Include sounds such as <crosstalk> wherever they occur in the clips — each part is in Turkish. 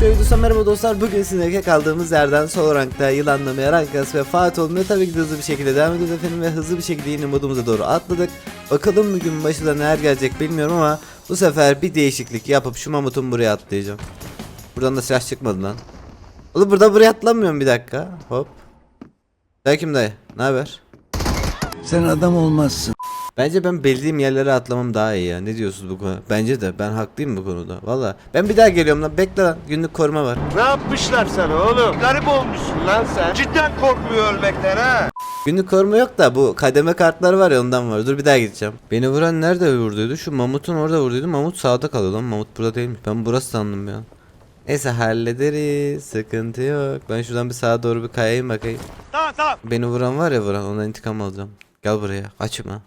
Videosu merhaba dostlar bugün sizinle kaldığımız yerden sol rankta yılanlamaya rankas ve Fatih olmaya tabii ki de hızlı bir şekilde devam ediyoruz efendim ve hızlı bir şekilde yine modumuza doğru atladık. Bakalım bugün başına neler gelecek bilmiyorum ama bu sefer bir değişiklik yapıp şu mamutun buraya atlayacağım. Buradan da silah çıkmadı lan. Oğlum burada buraya atlamıyorum bir dakika. Hop. Belki dayı. Ne haber? Sen adam olmazsın. Bence ben bildiğim yerlere atlamam daha iyi ya. Ne diyorsunuz bu konu? Bence de ben haklıyım bu konuda. Valla. Ben bir daha geliyorum lan. Bekle lan. Günlük koruma var. Ne yapmışlar sana oğlum? Garip olmuşsun lan sen. Cidden korkmuyor ölmekten ha. Günlük koruma yok da bu kademe kartları var ya ondan var. Dur bir daha gideceğim. Beni vuran nerede vurduydu? Şu mamutun orada vurduydu. Mamut sağda kalıyor lan. Mamut burada değilmiş. Ben burası sandım ya. Neyse hallederiz. Sıkıntı yok. Ben şuradan bir sağa doğru bir kayayım bakayım. Tamam tamam. Beni vuran var ya vuran. Ondan intikam alacağım. Gel buraya. Kaçma.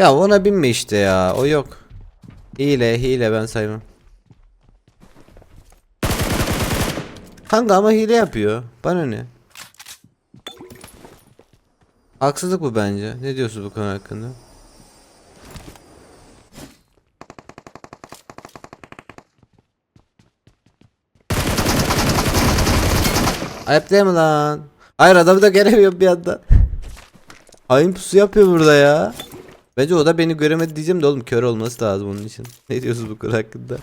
Ya ona binme işte ya. O yok. Hile hile ben saymam. Kanka ama hile yapıyor. Bana ne? Haksızlık bu bence. Ne diyorsun bu konu hakkında? Ayıp değil mi lan? Hayır adamı da göremiyorum bir anda. Hain pusu yapıyor burada ya. Bence o da beni göremedi diyeceğim de oğlum kör olması lazım onun için. <laughs> Ne diyorsunuz bu konu hakkında?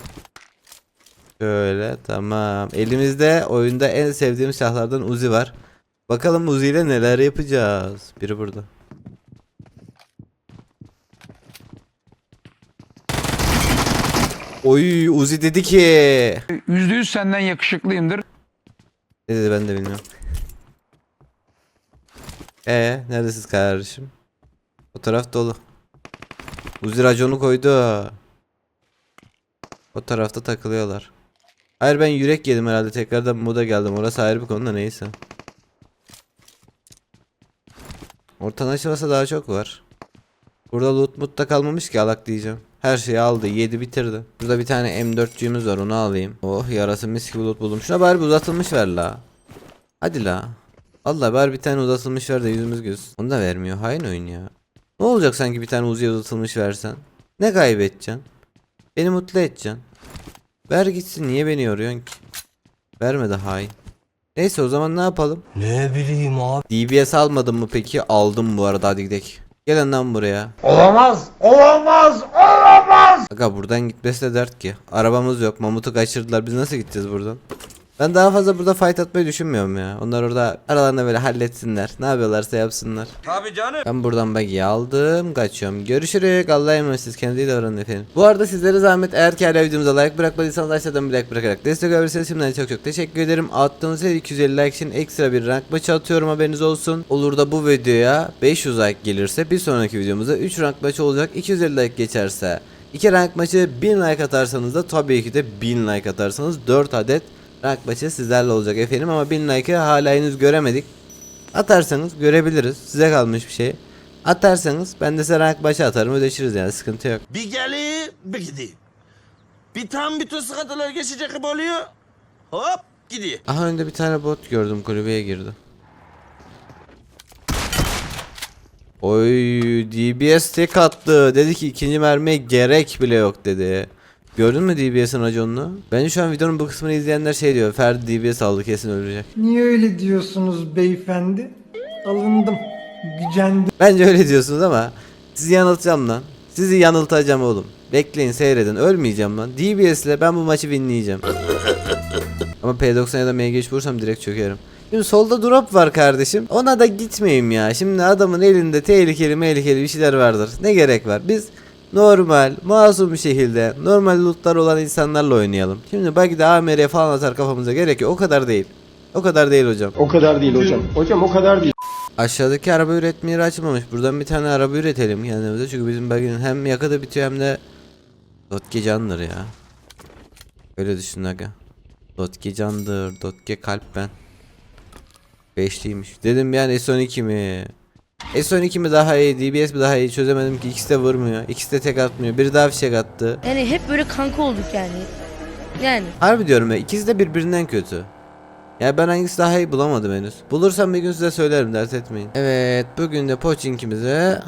Şöyle tamam. Elimizde oyunda en sevdiğim silahlardan Uzi var. Bakalım Uzi ile neler yapacağız. Biri burada. Oy Uzi dedi ki. Yüzde yüz senden yakışıklıyımdır. Ne dedi ben de bilmiyorum. Ee, neredesiniz kardeşim? O taraf dolu. Uzi raconu koydu. O tarafta takılıyorlar. Hayır ben yürek yedim herhalde tekrardan moda geldim. Orası ayrı bir konu da neyse. Ortadan açılırsa daha çok var. Burada loot mut da kalmamış ki alak diyeceğim. Her şeyi aldı yedi bitirdi. Burada bir tane M4'cüğümüz var onu alayım. Oh yarası mis gibi loot buldum. Şuna bari bir uzatılmış ver la. Hadi la. Allah bari bir tane uzatılmış ver de yüzümüz göz. Onu da vermiyor. Hain oyun ya. Ne olacak sanki bir tane uzuya uzatılmış versen? Ne kaybedeceksin? Beni mutlu edeceksin. Ver gitsin niye beni yoruyorsun ki? Verme de hain. Neyse o zaman ne yapalım? Ne bileyim abi. DBS almadın mı peki? Aldım bu arada hadi gidelim. Gelin lan buraya. Olamaz. Olamaz. Olamaz. Aga buradan gitmesi de dert ki. Arabamız yok. Mamut'u kaçırdılar. Biz nasıl gideceğiz buradan? Ben daha fazla burada fight atmayı düşünmüyorum ya. Onlar orada aralarında böyle halletsinler. Ne yapıyorlarsa yapsınlar. Tabii canım. Ben buradan buggy'i aldım. Kaçıyorum. Görüşürüz. Allah'a emanet siz kendinize iyi davranın efendim. Bu arada sizlere zahmet eğer ki hala videomuza like bırakmadıysanız aşağıdan bir like bırakarak destek olabilirsiniz. Şimdiden çok çok teşekkür ederim. Attığınız her 250 like için ekstra bir rank maçı atıyorum haberiniz olsun. Olur da bu videoya 500 like gelirse bir sonraki videomuzda 3 rank maçı olacak. 250 like geçerse 2 rank maçı 1000 like atarsanız da tabii ki de 1000 like atarsanız 4 adet rank maçı sizlerle olacak efendim ama 1000 like'ı hala henüz göremedik. Atarsanız görebiliriz. Size kalmış bir şey. Atarsanız ben de size rank başa atarım ödeşiriz yani sıkıntı yok. Bir geleyim bir gideyim. Bir tam bütün sıkıntılar geçecek gibi oluyor. Hop gidiyor. Aha önde bir tane bot gördüm kulübeye girdi. Oy DBS tek attı. Dedi ki ikinci mermiye gerek bile yok dedi. Gördün mü DBS'in raconunu? Bence şu an videonun bu kısmını izleyenler şey diyor. Ferdi DBS aldı kesin ölecek. Niye öyle diyorsunuz beyefendi? Alındım, gücendim. Bence öyle diyorsunuz ama sizi yanıltacağım lan. Sizi yanıltacağım oğlum. Bekleyin seyredin. Ölmeyeceğim lan. DBS ile ben bu maçı winleyeceğim. <laughs> ama P90 ya da MG3 vursam direkt çökerim. Şimdi solda drop var kardeşim. Ona da gitmeyeyim ya. Şimdi adamın elinde tehlikeli tehlikeli bir şeyler vardır. Ne gerek var? Biz normal, masum bir şekilde normal lootlar olan insanlarla oynayalım. Şimdi belki de AMR falan atar kafamıza gerek yok. O kadar değil. O kadar değil hocam. O kadar değil hocam. Hocam o kadar değil. Aşağıdaki araba üretme yeri açılmamış. Buradan bir tane araba üretelim kendimize. Çünkü bizim baginin hem yakıtı bitiyor hem de Dotke candır ya. Öyle düşün aga. Dotke candır. Dotke kalp ben. Beşliymiş. Dedim yani S12 mi? S12 mi daha iyi, DBS mi daha iyi çözemedim ki ikisi de vurmuyor. İkisi de tek atmıyor. Biri daha fişek attı. Yani hep böyle kanka olduk yani. Yani. Harbi diyorum ya ikisi de birbirinden kötü. Ya ben hangisi daha iyi bulamadım henüz. Bulursam bir gün size söylerim dert etmeyin. Evet bugün de Pochinki'mize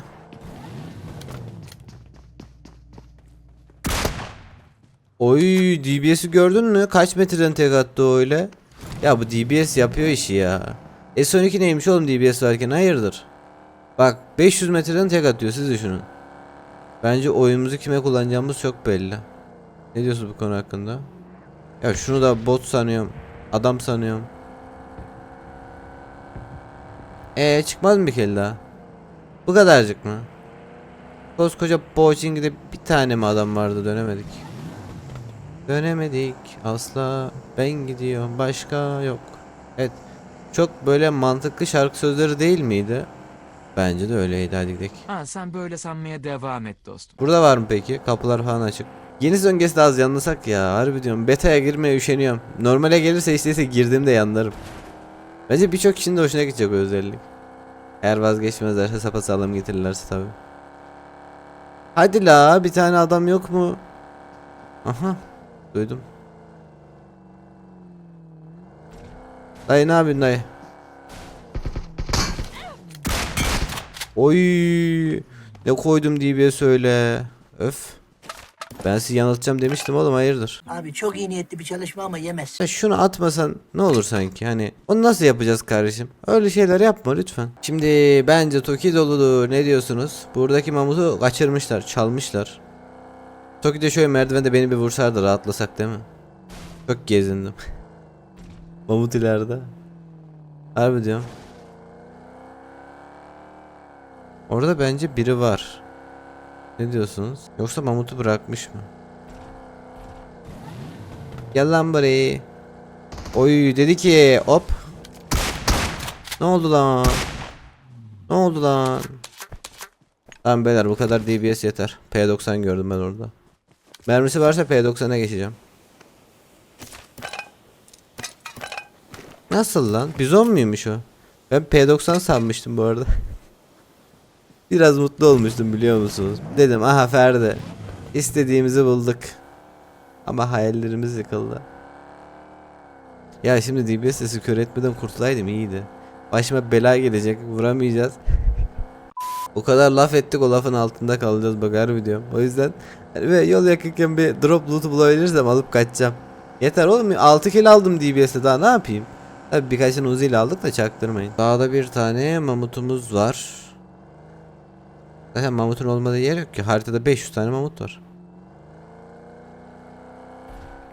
Oy DBS'i gördün mü? Kaç metreden tek attı öyle? Ya bu DBS yapıyor işi ya. S12 neymiş oğlum DBS varken hayırdır? Bak 500 metreden tek atıyor siz düşünün. Bence oyunumuzu kime kullanacağımız çok belli. Ne diyorsunuz bu konu hakkında? Ya şunu da bot sanıyorum. Adam sanıyorum. Ee çıkmaz mı bir kere daha? Bu kadarcık mı? Koskoca Pochinki'de bir tane mi adam vardı dönemedik. Dönemedik asla ben gidiyorum başka yok. Evet çok böyle mantıklı şarkı sözleri değil miydi? Bence de öyleydi hadi gidelim. Ha sen böyle sanmaya devam et dostum. Burada var mı peki? Kapılar falan açık. Yeni sezon de az yanlasak ya. Harbi diyorum. Beta'ya girmeye üşeniyorum. Normale gelirse isteyse girdiğimde yanlarım. Bence birçok kişinin de hoşuna gidecek o özellik. Eğer vazgeçmezlerse sapasağlam getirirlerse tabi. Hadi la bir tane adam yok mu? Aha. Duydum. Dayı ne yapıyorsun dayı? Oy ne koydum diye söyle. Öf. Ben sizi yanıltacağım demiştim oğlum hayırdır. Abi çok iyi niyetli bir çalışma ama yemez. Sen şunu atmasan ne olur sanki hani onu nasıl yapacağız kardeşim? Öyle şeyler yapma lütfen. Şimdi bence Toki doludur ne diyorsunuz? Buradaki mamutu kaçırmışlar çalmışlar. Toki'de şöyle merdivende beni bir vursardı rahatlasak değil mi? Çok gezindim. <laughs> Mamut ileride. Harbi diyorum. Orada bence biri var. Ne diyorsunuz? Yoksa mamutu bırakmış mı? Gel lan buraya. Oy dedi ki hop. Ne oldu lan? Ne oldu lan? Tamam beyler bu kadar DBS yeter. P90 gördüm ben orada. Mermisi varsa P90'a geçeceğim. Nasıl lan? Bizon muymuş o? Ben P90 sanmıştım bu arada. <laughs> Biraz mutlu olmuştum biliyor musunuz? Dedim aha Ferdi. İstediğimizi bulduk. Ama hayallerimiz yıkıldı. Ya şimdi DBS sesi kör etmeden kurtulaydım iyiydi. Başıma bela gelecek vuramayacağız. o kadar laf ettik o lafın altında kalacağız bak harbi diyorum. O yüzden ve yol yakınken bir drop loot bulabilirsem alıp kaçacağım. Yeter oğlum 6 kill aldım DBS'de daha ne yapayım? Tabi birkaçını Uzi ile aldık da çaktırmayın. Dağda bir tane mamutumuz var. Zaten mamutun olmadığı yer yok ki. Haritada 500 tane mamut var.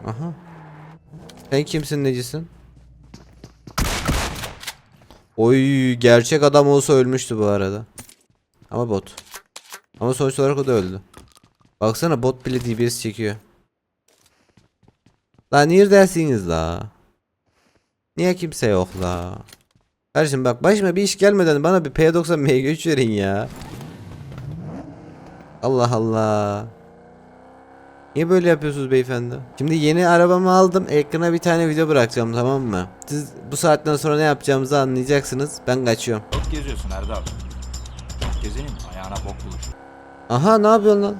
Aha. Sen kimsin necisin? Oy gerçek adam olsa ölmüştü bu arada. Ama bot. Ama sonuç olarak o da öldü. Baksana bot bile DBS çekiyor. Lan neredesiniz la? Niye kimse yok la? Kardeşim bak başıma bir iş gelmeden bana bir P90 MG3 verin ya. Allah Allah. Niye böyle yapıyorsunuz beyefendi? Şimdi yeni arabamı aldım. Ekrana bir tane video bırakacağım tamam mı? Siz bu saatten sonra ne yapacağımızı anlayacaksınız. Ben kaçıyorum. Çok geziyorsun Erdal. Gezenin ayağına bok bulur. Aha ne yapıyorsun lan?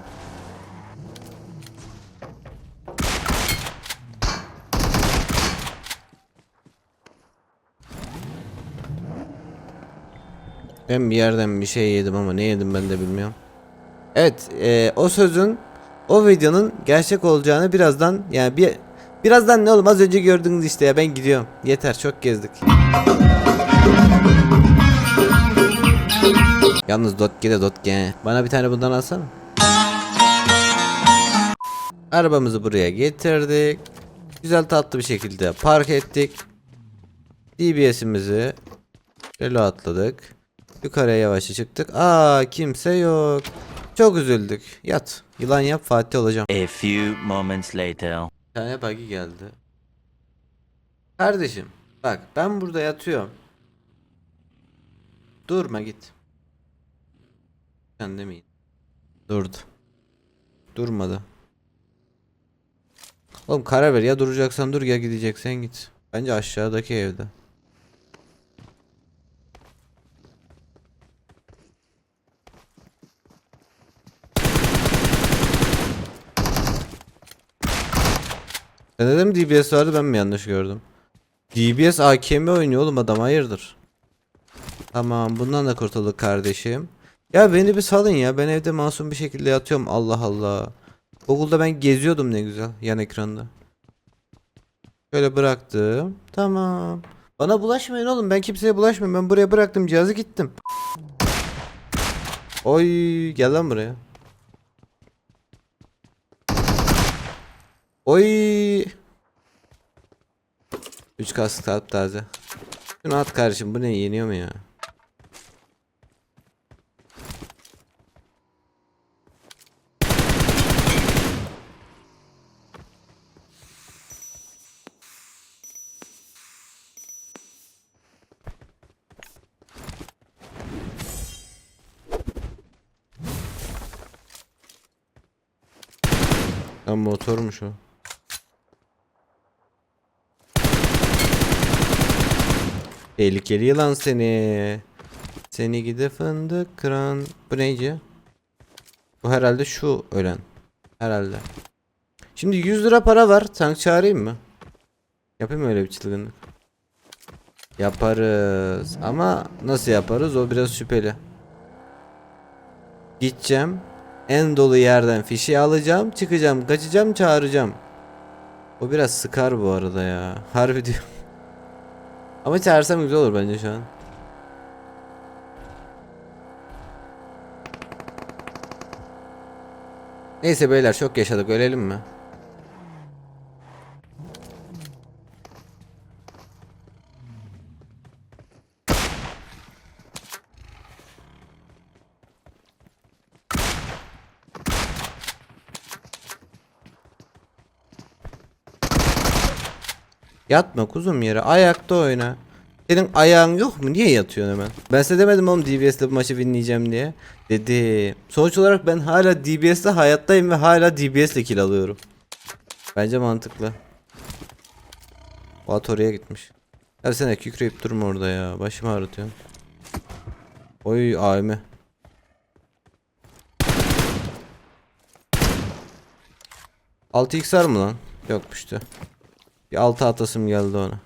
Ben bir yerden bir şey yedim ama ne yedim ben de bilmiyorum. Evet, e, o sözün, o videonun gerçek olacağını birazdan yani bir birazdan ne oğlum az önce gördünüz işte ya ben gidiyorum. Yeter çok gezdik. Yalnız dotge de dotge. Bana bir tane bundan alsana. Arabamızı buraya getirdik. Güzel tatlı bir şekilde park ettik. DBS'imizi şöyle atladık. Yukarıya yavaşça çıktık. Aa kimse yok. Çok üzüldük. Yat. Yılan yap Fatih olacağım. A few moments later. Bir tane buggy geldi. Kardeşim bak ben burada yatıyorum. Durma git. Sen demeyin. Durdu. Durmadı. Oğlum karar ver ya duracaksan dur ya gideceksen git. Bence aşağıdaki evde. Sende de mi DBS vardı ben mi yanlış gördüm? DBS AKM oynuyor oğlum adam hayırdır? Tamam bundan da kurtulduk kardeşim. Ya beni bir salın ya ben evde masum bir şekilde yatıyorum Allah Allah. Google'da ben geziyordum ne güzel yan ekranda. Şöyle bıraktım. Tamam. Bana bulaşmayın oğlum ben kimseye bulaşmıyorum ben buraya bıraktım cihazı gittim. Oy gel lan buraya. Oy. 3 kask kalp taze. Şunu at kardeşim bu ne yeniyor mu ya? Lan motormuş o. Tehlikeli yılan seni. Seni gide fındık kıran. Bu neyci? Bu herhalde şu ölen. Herhalde. Şimdi 100 lira para var. Tank çağırayım mı? Yapayım mı öyle bir çılgınlık? Yaparız. Ama nasıl yaparız? O biraz şüpheli. Gideceğim. En dolu yerden fişi alacağım. Çıkacağım. Kaçacağım. Çağıracağım. O biraz sıkar bu arada ya. Harbi diyorum. Ama çağırsam güzel olur bence şu an. Neyse beyler çok yaşadık ölelim mi? Yatma kuzum yere ayakta oyna. Senin ayağın yok mu? Niye yatıyorsun hemen? Ben size demedim oğlum DBS'le bu maçı winleyeceğim diye. Dedim. Sonuç olarak ben hala DBS'le hayattayım ve hala DBS'le kill alıyorum. Bence mantıklı. Fuat oraya gitmiş. Her sene kükreyip durma orada ya. Başımı ağrıtıyorsun. Oy AVM. Altı x mı lan? Yokmuştu. Bir altı atasım geldi ona.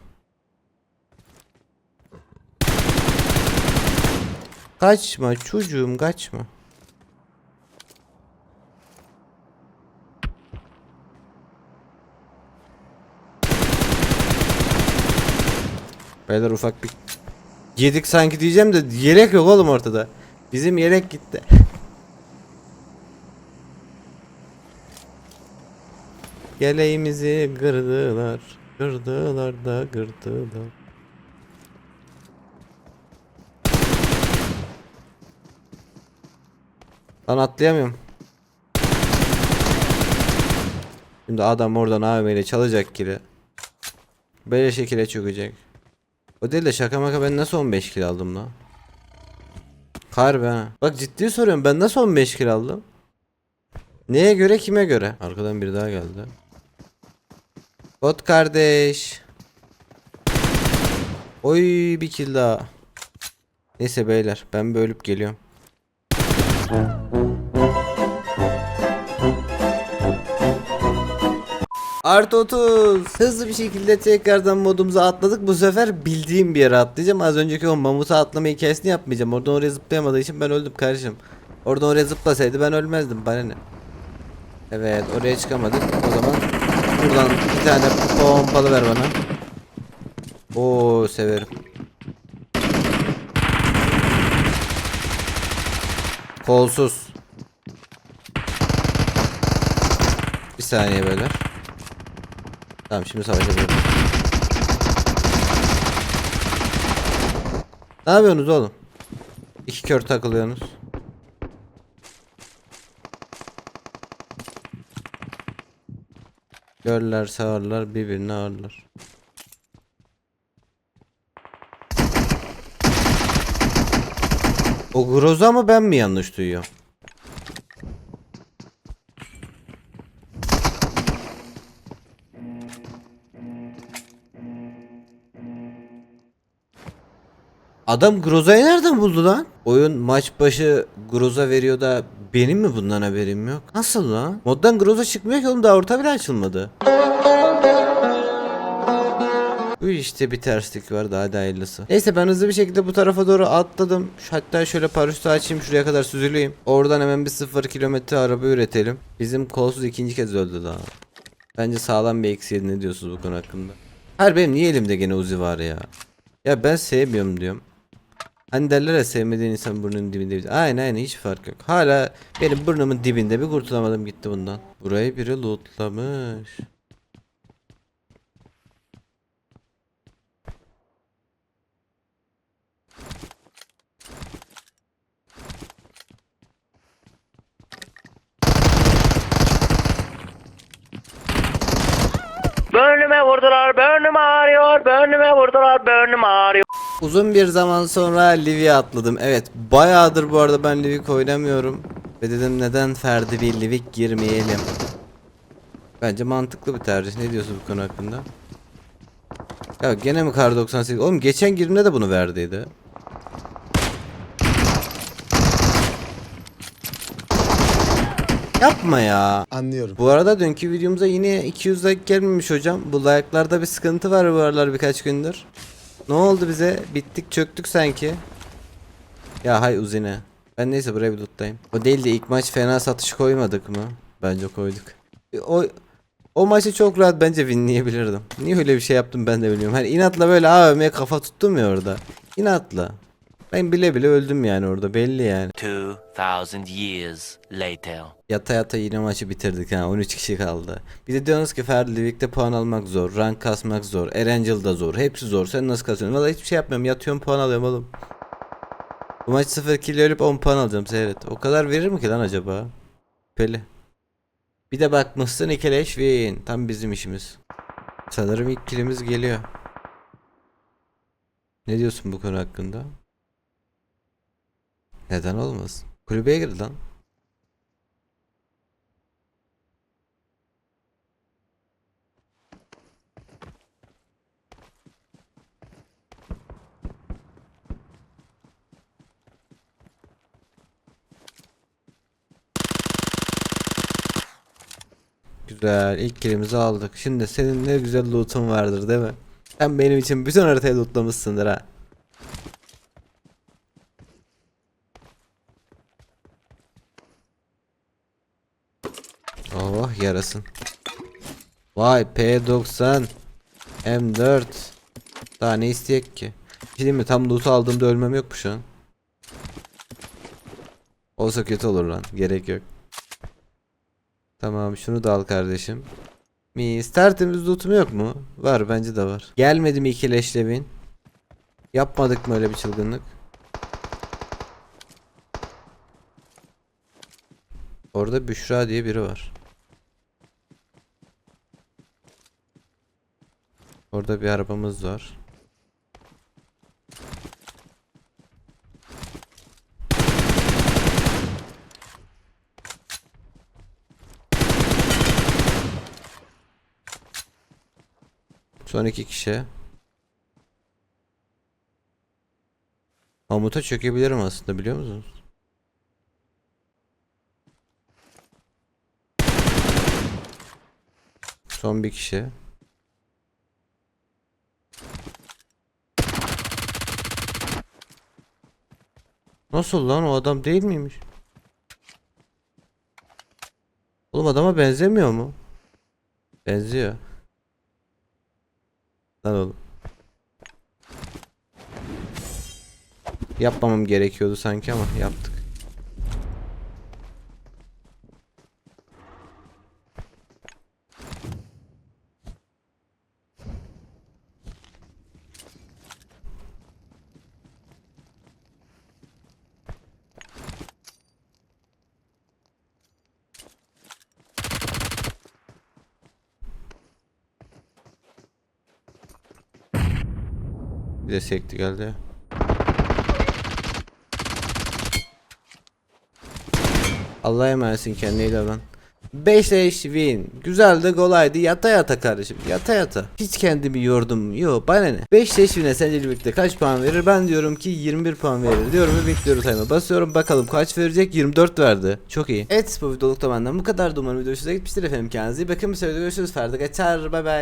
Kaçma çocuğum kaçma. Beyler ufak bir yedik sanki diyeceğim de yelek yok oğlum ortada. Bizim yelek gitti. Yeleğimizi kırdılar. Kırdılar da kırdılar. Lan atlayamıyorum. Şimdi adam oradan AVM ile çalacak kili. Böyle şekilde çökecek. O değil de şaka maka ben nasıl 15 kill aldım lan? Harbi ha. Bak ciddi soruyorum ben nasıl 15 kill aldım? Neye göre kime göre? Arkadan biri daha geldi. Bot kardeş. Oy bir kill daha. Neyse beyler ben bir ölüp geliyorum. Artı 30. Hızlı bir şekilde tekrardan modumuza atladık. Bu sefer bildiğim bir yere atlayacağım. Az önceki o mamuta atlama hikayesini yapmayacağım. Oradan oraya zıplayamadığı için ben öldüm kardeşim. Oradan oraya zıplasaydı ben ölmezdim. Bana ne? Evet oraya çıkamadık. O zaman buradan bir tane pompalı ver bana. Oo severim. Kolsuz. Bir saniye böyle. Tamam şimdi savaşabilirim. Ne yapıyorsunuz oğlum? İki kör takılıyorsunuz. Görler sağırlar birbirini ağırlar. O Groza mı ben mi yanlış duyuyorum? Adam Groza'yı nereden buldu lan? Oyun maç başı Groza veriyor da benim mi bundan haberim yok? Nasıl lan? Moddan Groza çıkmıyor ki oğlum daha orta bile açılmadı. Bu işte bir terslik var daha da hayırlısı. Neyse ben hızlı bir şekilde bu tarafa doğru atladım. Hatta şöyle paraşütü açayım şuraya kadar süzüleyim. Oradan hemen bir sıfır kilometre araba üretelim. Bizim kolsuz ikinci kez öldü daha. Bence sağlam bir eksiği ne diyorsunuz bu konu hakkında? Hayır benim niye elimde gene Uzi var ya? Ya ben sevmiyorum diyorum. Hani derler ya sevmediğin insan burnunun dibinde. Aynen aynen hiç fark yok. Hala benim burnumun dibinde bir kurtulamadım gitti bundan. Burayı biri lootlamış. Burnuma vurdular, burnum ağrıyor, burnuma vurdular, burnum ağrıyor. Uzun bir zaman sonra Livie atladım. Evet bayağıdır bu arada ben Livik oynamıyorum. Ve dedim neden Ferdi bir Livik girmeyelim. Bence mantıklı bir tercih. Ne diyorsun bu konu hakkında? Ya gene mi kar 98? Oğlum geçen girdiğimde de bunu verdiydi. Yapma ya. Anlıyorum. Bu arada dünkü videomuza yine 200 like gelmemiş hocam. Bu like'larda bir sıkıntı var bu aralar birkaç gündür. Ne oldu bize? Bittik çöktük sanki. Ya hay uzine. Ben neyse buraya bir lootlayayım. O değil de ilk maç fena satış koymadık mı? Bence koyduk. O o maçı çok rahat bence winleyebilirdim. Niye öyle bir şey yaptım ben de bilmiyorum. Hani inatla böyle AVM'ye kafa tuttum ya orada. İnatla. Ben bile bile öldüm yani orada belli yani. 2000 years later. Yata yata yine maçı bitirdik ha 13 kişi kaldı. Bir de diyorsunuz ki Ferdi Livik'te puan almak zor, rank kasmak zor, Erangel'da zor, hepsi zor. Sen nasıl kasıyorsun? Valla hiçbir şey yapmıyorum yatıyorum puan alıyorum oğlum. Bu maç 0 kill ölüp 10 puan alacağım seyret. O kadar verir mi ki lan acaba? Peli. Bir de bakmışsın ikeleş win. Tam bizim işimiz. Sanırım ilk killimiz geliyor. Ne diyorsun bu konu hakkında? Neden olmasın? Kulübeye gir lan. Güzel. ilk kilimizi aldık. Şimdi senin ne güzel loot'un vardır değil mi? Sen benim için bütün haritayı lootlamışsındır ha. Oh yarasın. Vay P90 M4 Daha ne isteyek ki? Bir şey mi? Tam loot'u aldığımda ölmem yok mu şu an? Olsa kötü olur lan. Gerek yok. Tamam şunu da al kardeşim. Mis tertemiz lootum yok mu? Var bence de var. Gelmedi mi iki? Yapmadık mı öyle bir çılgınlık? Orada Büşra diye biri var. Orada bir arabamız var. Son iki kişi. Mamut'a çökebilirim aslında biliyor musunuz? Son bir kişi. Nasıl lan o adam değil miymiş? Oğlum adama benzemiyor mu? Benziyor. Lan oğlum. Yapmamam gerekiyordu sanki ama yaptık. Bir de sekti geldi. Allah'a emanetsin kendine iyi davran. 5 eş win. Güzel de kolaydı. Yata yata kardeşim. Yata yata. Hiç kendimi yordum. Yo bana ne. 5 eş win'e sence birlikte kaç puan verir? Ben diyorum ki 21 puan verir. Diyorum ve bekliyoruz time'a. Basıyorum bakalım kaç verecek? 24 verdi. Çok iyi. Evet bu videolukta benden bu kadar. Umarım video hoşunuza gitmiştir efendim. Kendinize iyi bakın. Bir sonraki görüşürüz. Ferdi kaçar. Bay bay.